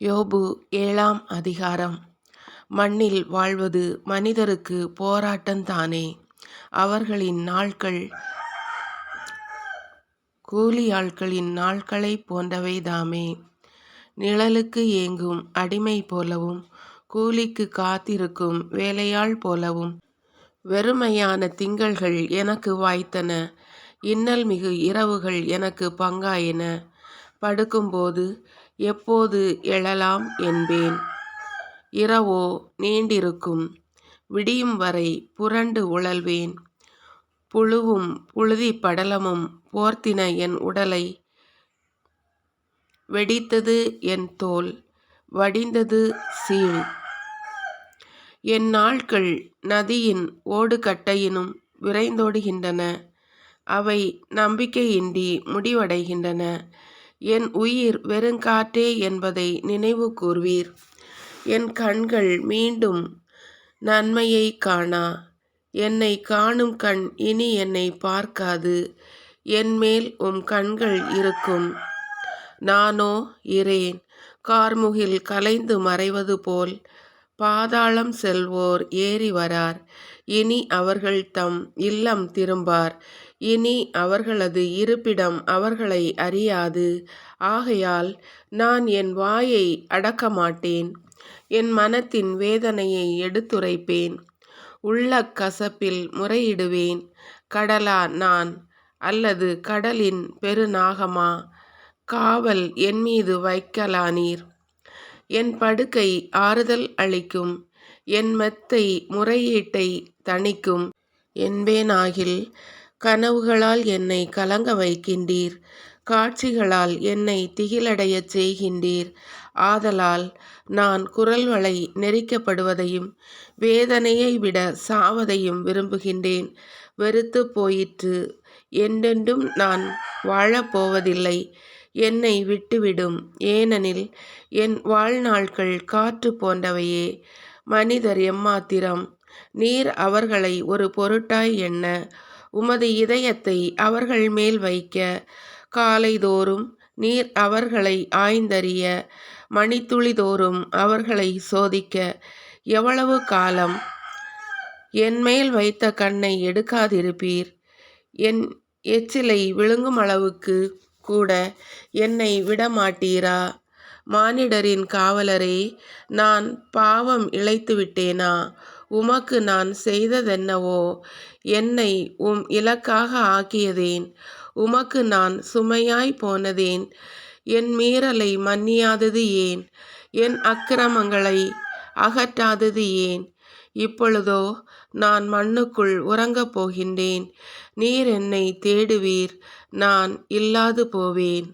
யோபு ஏழாம் அதிகாரம். மண்ணில் வாழ்வது மனிதருக்கு போராட்டந்தானே அவர்களின் நாட்கள் கூலியாட்களின் நாட்களை போன்றவைதாமே நிழலுக்கு ஏங்கும் அடிமை போலவும் கூலிக்கு காத்திருக்கும் வேலையாள் போலவும் வெறுமையான திங்கள்கள் எனக்கு வாய்த்தன. இன்னல் மிகு இரவுகள் எனக்கு பங்காயின. படுக்கும்போது எப்போது எழலாம் என்பேன். இரவோ நீண்டிருக்கும் விடியும் வரை புரண்டு உழல்வேன். புழுவும் புழுதி படலமும் போர்த்தின என் உடலை வெடித்தது என் தோல் வடிந்தது சீழ் என் நாட்கள் நதியின் ஓடுகட்டையினும் விரைந்தோடுகின்றன அவை நம்பிக்கையின்றி முடிவடைகின்றன. என் உயிர் வெறுங்காற்றே என்பதை நினைவு கூர்வீர். என் கண்கள் மீண்டும் நன்மையை காணா. என்னை காணும் கண் இனி என்னை பார்க்காது. என்மேல் உம் கண்கள் இருக்கும். நானோ இரேன் கார்முகில் கலைந்து மறைவது போல் பாதாளம் செல்வோர் ஏறி வரார். இனி அவர்கள் தம் இல்லம் திரும்பார். இனி அவர்களது இருப்பிடம் அவர்களை அறியாது. ஆகையால் நான் என் வாயை அடக்க மாட்டேன் என் மனத்தின் வேதனையை எடுத்துரைப்பேன். உள்ள கசப்பில் முறையிடுவேன். கடலா நான்? அல்லது கடலின் பெருநாகமா? காவல் என் மீது வைக்கலானீர். என் படுக்கை ஆறுதல் அளிக்கும் என் மெத்தை முறையீட்டை தணிக்கும். என்பேனாகில் கனவுகளால் என்னை கலங்க வைக்கின்றீர் காட்சிகளால் என்னை திகிலடையச் செய்கின்றீர். ஆதலால் நான் குரல்வளை நெரிக்கப்படுவதையும் வேதனையை விட சாவதையும் விரும்புகின்றேன். வெறுத்து போயிற்று. என்றென்றும் நான் வாழப்போவதில்லை என்னை விட்டுவிடும். ஏனெனில் என் வாழ்நாள்கள் காற்று போன்றவையே. மனிதர் எம்மாத்திரம்? நீர் அவர்களை ஒரு பொருட்டாய் எண்ண. உமது இதயத்தை அவர்கள் மேல் வைக்க. காலைதோறும் நீர் அவர்களை ஆய்ந்தறிய. மணித்துளிதோறும் அவர்களை சோதிக்க. எவ்வளவு காலம்? என்மேல் வைத்த கண்ணை எடுக்காதிருப்பீர். என் எச்சிலை விழுங்கும் அளவுக்கு கூட என்னை விடமாட்டீரா? மானிடரின் காவலரே நான் பாவம் இழைத்து விட்டேனா? உமக்கு நான் செய்ததென்னவோ? என்னை உம் இலக்காக ஆக்கியதேன். உமக்கு நான் சுமையாய் போனதேன். என் மீறலை மன்னியாதது ஏன்? என் அக்கிரமங்களை அகற்றாதது ஏன்? இப்பொழுதோ நான் மண்ணுக்குள் உறங்கப் போகின்றேன். நீர் என்னை தேடுவீர். நான் இல்லாது போவேன்.